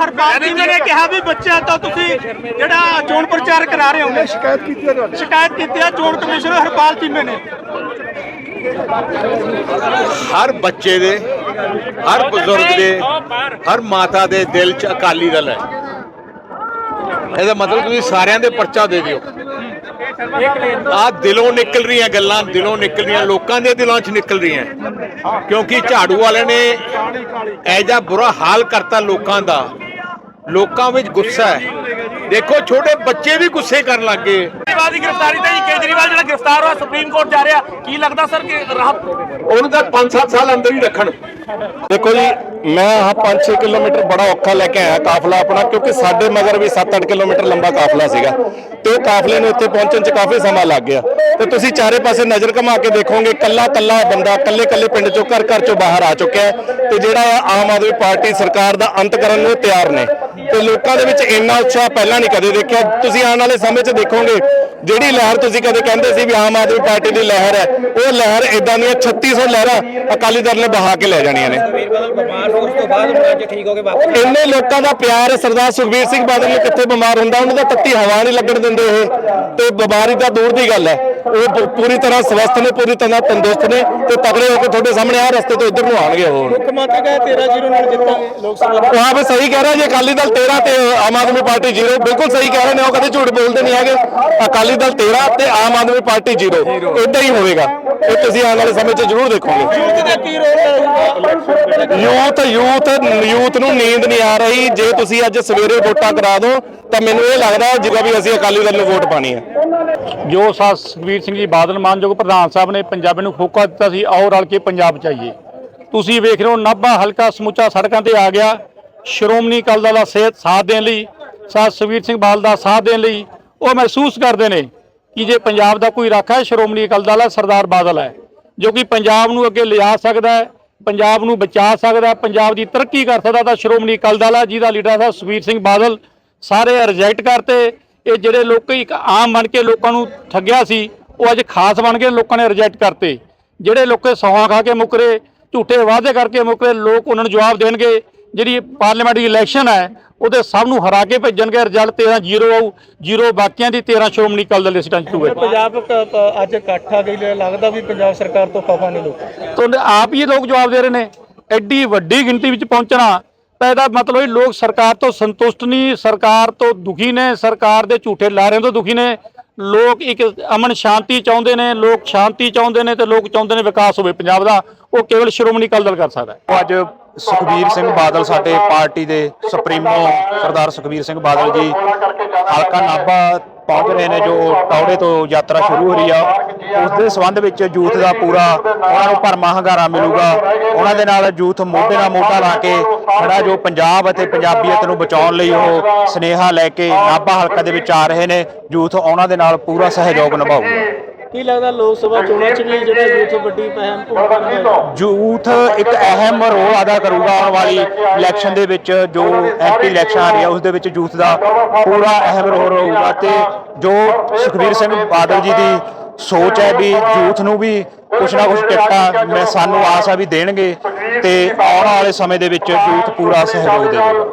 ਹਰਪਾਲ ਸਿੰਘ ਨੇ ਕਿਹਾ ਵੀ ਬੱਚਾ ਤਾਂ ਤੁਸੀਂ ਜਿਹੜਾ ਚੋਣ ਪ੍ਰਚਾਰ ਕਰਾ ਰਹੇ ਹੋ ਸ਼ਿਕਾਇਤ ਕੀਤੀ ਹੈ ਤੁਹਾਡੀ? ਸ਼ਿਕਾਇਤ ਕੀਤੀ ਹੈ ਚੋਣ ਕਮਿਸ਼ਨਰ ਹਰਪਾਲ ਚੀਮੇ ਨੇ। ਹਰ ਬੱਚੇ ਦੇ ਹਰ ਬਜ਼ੁਰਗ ਦੇ ਹਰ ਮਾਤਾ ਦੇ ਦਿਲ 'ਚ ਅਕਾਲੀ ਦਲ ਹੈ। ਇਹਦਾ ਮਤਲਬ ਤੁਸੀਂ ਸਾਰਿਆਂ ਦੇ ਪਰਚਾ ਦੇ ਦਿਓ। ਆ ਦਿਲੋਂ ਨਿਕਲ ਰਹੀਆਂ ਗੱਲਾਂ ਦਿਲੋਂ ਨਿਕਲ ਰਹੀਆਂ ਲੋਕਾਂ ਦੇ ਦਿਲਾਂ 'ਚ ਨਿਕਲ ਰਹੀਆਂ। ਕਿਉਂਕਿ ਝਾੜੂ ਵਾਲੇ ਨੇ ਐਜਾ ਬੁਰਾ ਹਾਲ ਕਰਤਾ ਲੋਕਾਂ ਦਾ। ਲੋਕਾਂ ਵਿੱਚ ਗੁੱਸਾ ਹੈ। ਦੇਖੋ ਛੋਟੇ ਬੱਚੇ ਵੀ ਗੁੱਸੇ ਕਰਨ ਲੱਗੇ ਕੇਜਰੀਵਾਲ ਦੀ ਗ੍ਰਿਫਤਾਰੀ ਤੇ ਜੀ ਕੇਜਰੀਵਾਲ ਜਿਹੜਾ ਗ੍ਰਿਫਤਾਰ ਹੋਇਆ ਸੁਪਰੀਮ ਕੋਰਟ ਜਾ ਰਿਹਾ। ਕੀ ਲੱਗਦਾ ਸਰ ਕਿ ਰਾਹਤ ਉਹਨੂੰ ਤਾਂ 5-7 ਸਾਲ ਅੰਦਰ ਹੀ ਰੱਖਣ। ਦੇਖੋ ਜੀ ਮੈਂ ਆਹ 5-6 ਕਿਲੋਮੀਟਰ ਬੜਾ ਔਖਾ ਲੈ ਕੇ ਆਇਆ ਕਾਫਲਾ ਆਪਣਾ, ਕਿਉਂਕਿ ਸਾਡੇ ਮਗਰ ਵੀ 7-8 ਕਿਲੋਮੀਟਰ ਲੰਬਾ ਕਾਫਲਾ ਸੀਗਾ। ਤੇ ਉਹ ਕਾਫਲੇ ਨੂੰ ਇੱਥੇ ਪਹੁੰਚਣ 'ਚ ਕਾਫੀ ਸਮਾਂ ਲੱਗ ਗਿਆ। ਤੇ ਤੁਸੀਂ ਚਾਰੇ ਪਾਸੇ ਨਜ਼ਰ ਘੁਮਾ ਕੇ ਦੇਖੋਗੇ ਕੱਲਾ ਕੱਲਾ ਬੰਦਾ ਕੱਲੇ ਕੱਲੇ ਪਿੰਡ 'ਚੋਂ, ਘਰ ਘਰ 'ਚੋਂ ਬਾਹਰ ਆ ਚੁੱਕਿਆ ਹੈ। ਤੇ ਜਿਹੜਾ ਆਮ ਆਦਮੀ ਪਾਰਟੀ ਸਰਕਾਰ ਦਾ ਅੰਤ ਕਰਨ ਨੂੰ ਤਿਆਰ ਨੇ। ਤੇ ਲੋਕਾਂ ਦੇ ਵਿੱਚ ਇੰਨਾ ਉਤਸ਼ਾਹ ਪਹਿਲਾਂ ਨਹੀਂ ਕਦੇ ਦੇਖਿਆ। ਤੁਸੀਂ ਆਉਣ ਵਾਲੇ ਸਮੇਂ 'ਚ ਦੇਖੋਗੇ, ਜਿਹੜੀ ਲਹਿਰ ਤੁਸੀਂ ਕਦੇ ਕਹਿੰਦੇ ਸੀ ਵੀ ਆਮ ਆਦਮੀ ਪਾਰਟੀ ਦੀ ਲਹਿਰ ਹੈ, ਉਹ ਲਹਿਰ ਇਦਾਂ ਦੀਆਂ 3600 ਲਹਿਰਾਂ ਅਕਾਲੀ ਦਲ ਨੇ ਬਹਾ ਕੇ ਲੈ ਜਾਣੀਆਂ ਨੇ। ਇੰਨੇ ਲੋਕਾਂ ਦਾ ਪਿਆਰ ਹੈ ਸਰਦਾਰ ਸੁਖਬੀਰ ਸਿੰਘ ਬਾਦਲ ਨੂੰ ਕਿੱਥੇ ਬਿਮਾਰ ਹੁੰਦਾ ਉਹਨਾਂ ਦਾ ਤੱਤੀ ਹਵਾ ਨਹੀਂ ਲੱਗਣ ਦਿੰਦੇ ਇਹ। ਤੇ ਬਿਮਾਰੀ ਤਾਂ ਦੂਰ ਦੀ ਗੱਲ ਹੈ। ਉਹ ਪੂਰੀ ਤਰ੍ਹਾਂ ਸਵਸਥ ਨੇ ਪੂਰੀ ਤਰ੍ਹਾਂ ਤੰਦਰੁਸਤ ਨੇ ਤੇ ਤਗੜੇ ਹੋ ਕੇ ਤੁਹਾਡੇ ਸਾਹਮਣੇ ਆ ਰਸਤੇ ਤੋਂ ਇੱਧਰ ਨੂੰ ਆਣਗੇ ਉਹ। ਮੁੱਖ ਮੰਤਰੀ ਕਹੇ 13-0 ਨਾਲ ਜਿੱਤਾਂਗੇ ਲੋਕ ਸਭਾ। ਉਹ ਹਾਂ ਵੀ ਸਹੀ ਕਹਿ ਰਿਹਾ ਜੀ ਅਕਾਲੀ ਦਲ 13 ਤੇ ਆਮ ਆਦਮੀ ਪਾਰਟੀ 0 ਬਿਲਕੁਲ ਸਹੀ ਕਹਿ ਰਹੇ ਨੇ ਉਹ ਕਦੇ ਝੂਠ ਬੋਲਦੇ ਨਹੀਂ ਹੈਗੇ। ਅਕਾਲੀ ਦਲ 13 ਤੇ ਆਮ ਆਦਮੀ ਪਾਰਟੀ 0 ਇਦਾਂ ਹੀ ਹੋਵੇਗਾ। ਇਹ ਤੁਸੀਂ ਆਉਣ ਵਾਲੇ ਸਮੇਂ 'ਚ ਜ਼ਰੂਰ ਦੇਖੋਗੇ। ਯੂਥ ਦਾ ਕੀ ਰੋਲ ਹੈ? ਯੂਥ ਯੂਥ ਯੂਥ ਨੂੰ ਨੀਂਦ ਨਹੀਂ ਆ ਰਹੀ। ਜੇ ਤੁਸੀਂ ਅੱਜ ਸਵੇਰੇ ਵੋਟਾਂ ਕਰਾ ਦਿਓ ਤਾਂ ਮੈਨੂੰ ਇਹ ਲੱਗਦਾ ਜਿਵੇਂ ਵੀ ਅਸੀਂ ਅਕਾਲੀ ਦਲ ਨੂੰ ਵੋਟ ਪਾਣੀ ਹੈ। ਜੋ ਸਾ ਸੁਖਬੀਰ ਸਿੰਘ ਜੀ ਬਾਦਲ ਮਾਨਯੋਗ ਪ੍ਰਧਾਨ ਸਾਹਿਬ ਨੇ ਪੰਜਾਬੀ ਨੂੰ ਫੋਕਾ ਦਿੱਤਾ ਸੀ ਆਓ ਰਲ ਕੇ ਪੰਜਾਬ ਚਾਹੀਏ ਤੁਸੀਂ ਵੇਖ ਰਹੇ ਹੋ ਨਾਭਾ ਹਲਕਾ ਸਮੁੱਚਾ ਸੜਕਾਂ ਤੇ ਆ ਗਿਆ। ਸ਼੍ਰੋਮਣੀ ਅਕਾਲੀ ਦਲ ਦਾ ਸਿਹਤ ਸਾਥ ਦੇਣ ਲਈ ਸਾ ਸੁਖਬੀਰ ਸਿੰਘ ਬਾਦਲ ਦਾ ਸਾਥ ਦੇਣ ਲਈ ਉਹ ਮਹਿਸੂਸ ਕਰਦੇ ਨੇ ਕਿ ਜੇ ਪੰਜਾਬ ਦਾ ਕੋਈ ਰਾਖਾ ਹੈ, ਸ਼੍ਰੋਮਣੀ ਅਕਾਲੀ ਦਲ ਹੈ, ਸਰਦਾਰ ਬਾਦਲ ਹੈ, ਜੋ ਕਿ ਪੰਜਾਬ ਨੂੰ ਅੱਗੇ ਲਿਜਾ ਸਕਦਾ ਹੈ, ਪੰਜਾਬ ਨੂੰ ਬਚਾ ਸਕਦਾ ਪੰਜਾਬ ਦੀ ਤਰੱਕੀ ਕਰ ਸਕਦਾ ਤਾਂ ਸ਼੍ਰੋਮਣੀ ਅਕਾਲੀ ਦਲ ਹੈ, ਜਿਹਦਾ ਲੀਡਰ ਹੈ ਸੁਖਬੀਰ ਸਿੰਘ ਬਾਦਲ, ਸਾਰੇ ਰਿਜੈਕਟ ਕਰਤੇ। ਇਹ ਜਿਹੜੇ ਲੋਕ ਇੱਕ ਆਮ ਬਣ ਕੇ ਲੋਕਾਂ ਨੂੰ ਠੱਗਿਆ ਸੀ, ਉਹ ਅੱਜ ਖਾਸ ਬਣ ਕੇ ਲੋਕਾਂ ਨੇ ਰਿਜੈਕਟ ਕਰਤੇ। ਜਿਹੜੇ ਲੋਕੇ ਸੌਹਾਂ ਖਾ ਕੇ ਮੁਕਰੇ ਝੂਠੇ ਵਾਅਦੇ ਕਰਕੇ ਮੁਕਰੇ ਲੋਕ ਉਹਨਾਂ ਨੂੰ ਜਵਾਬ ਦੇਣਗੇ। ਜਿਹੜੀ ਪਾਰਲੀਮੈਂਟਰੀ ਇਲੈਕਸ਼ਨ ਹੈ ਉਹਦੇ ਸਭ ਨੂੰ ਹਰਾ ਕੇ ਭੇਜਣਗੇ ਰਿਜ਼ਲਟ 13 ਜ਼ੀਰੋ ਆਊ ਜ਼ੀਰੋ ਬਾਕੀਆਂ ਦੀ 13 ਸ਼੍ਰੋਮਣੀ ਅਕਾਲੀ ਦਲ ਲਿਸਟਾਂ 'ਚ ਹੋਵੇ ਪੰਜਾਬ ਅੱਜ ਇਕੱਠ ਆ ਗਈ ਲੱਗਦਾ ਵੀ ਪੰਜਾਬ ਸਰਕਾਰ ਤੋਂ ਖਫਾ ਨੇ ਲੋਕ। ਤੋਂ ਆਪ ਹੀ ਇਹ ਲੋਕ ਜਵਾਬ ਦੇ ਰਹੇ ਨੇ ਐਡੀ ਵੱਡੀ ਗਿਣਤੀ ਵਿੱਚ ਪਹੁੰਚਣਾ ਤਾਂ ਇਹਦਾ ਮਤਲਬ ਇਹ ਲੋਕ ਸਰਕਾਰ ਤੋਂ ਸੰਤੁਸ਼ਟ ਨਹੀਂ ਸਰਕਾਰ ਤੋਂ ਦੁਖੀ ਨੇ ਸਰਕਾਰ ਦੇ ਝੂਠੇ ਲਾਰਿਆਂ ਤੋਂ ਦੁਖੀ ਨੇ। ਲੋਕ ਇੱਕ ਅਮਨ ਸ਼ਾਂਤੀ ਚਾਹੁੰਦੇ ਨੇ ਲੋਕ ਸ਼ਾਂਤੀ ਚਾਹੁੰਦੇ ਨੇ ਤੇ ਲੋਕ ਚਾਹੁੰਦੇ ਨੇ ਵਿਕਾਸ ਹੋਵੇ ਪੰਜਾਬ ਦਾ ਉਹ ਕੇਵਲ ਸ਼੍ਰੋਮਣੀ ਅਕਾਲੀ ਦਲ ਕਰ ਸਕਦਾ ਹੈ। ਅੱਜ ਸੁਖਬੀਰ ਸਿੰਘ ਬਾਦਲ ਸਾਡੇ ਪਾਰਟੀ ਦੇ ਸੁਪਰੀਮੋ ਸਰਦਾਰ ਸੁਖਬੀਰ ਸਿੰਘ ਬਾਦਲ ਜੀ ਹਲਕਾ ਨਾਭਾ ਪਹੁੰਚ ਰਹੇ ਨੇ ਜੋ ਟੌੜੇ ਤੋਂ ਯਾਤਰਾ ਸ਼ੁਰੂ ਹੋ ਰਹੀ ਆ। ਉਸ ਦੇ ਸੰਬੰਧ ਵਿੱਚ ਯੂਥ ਦਾ ਪੂਰਾ ਉਹਨਾਂ ਨੂੰ ਭਰਮਾ ਹੰਗਾਰਾ ਮਿਲੂਗਾ। ਉਹਨਾਂ ਦੇ ਨਾਲ ਯੂਥ ਮੋਢੇ ਨਾਲ ਮੋਢਾ ਲਾ ਕੇ ਖੜਾ ਜੋ ਪੰਜਾਬ ਅਤੇ ਪੰਜਾਬੀਅਤ ਨੂੰ ਬਚਾਉਣ ਲਈ ਉਹ ਸਨੇਹਾ ਲੈ ਕੇ ਨਾਭਾ ਹਲਕਾ ਦੇ ਵਿੱਚ ਆ ਰਹੇ ਨੇ। ਯੂਥ ਉਹਨਾਂ ਦੇ ਨਾਲ ਪੂਰਾ ਸਹਿਯੋਗ ਨਿਭਾਊਗਾ। ਕੀ ਲੱਗਦਾ ਲੋਕ ਸਭਾ ਚੋਣਾਂ 'ਚ ਵੀ ਜਿਹੜਾ ਯੂਥ ਵੱਡੀ ਪਹਿਮ ਭੂਮਿਕਾ ਨਿਭਾਏਗਾ ਯੂਥ ਇੱਕ ਅਹਿਮ ਰੋਲ ਅਦਾ ਕਰੂਗਾ ਆਉਣ ਵਾਲੀ ਇਲੈਕਸ਼ਨ ਦੇ ਵਿੱਚ ਜੋ ਐਮਪੀ ਇਲੈਕਸ਼ਨ ਆ ਰਹੀ ਹੈ ਉਸ ਦੇ ਵਿੱਚ ਯੂਥ ਦਾ ਪੂਰਾ ਅਹਿਮ ਰੋਲ ਰਹੂਗਾ। ਤੇ ਜੋ ਸੁਖਬੀਰ ਸਿੰਘ ਬਾਦਲ ਜੀ ਦੀ ਸੋਚ ਹੈ ਵੀ ਯੂਥ ਨੂੰ ਵੀ ਕੁਛ ਨਾ ਕੁਛ ਟਿਕਟਾਂ ਮੈਂ ਸਾਨੂੰ ਆਸ ਆ ਵੀ ਦੇਣਗੇ ਤੇ ਆਉਣ ਵਾਲੇ ਸਮੇਂ ਦੇ ਵਿੱਚ ਯੂਥ ਪੂਰਾ ਸਹਿਯੋਗ ਦੇਵੇਗਾ।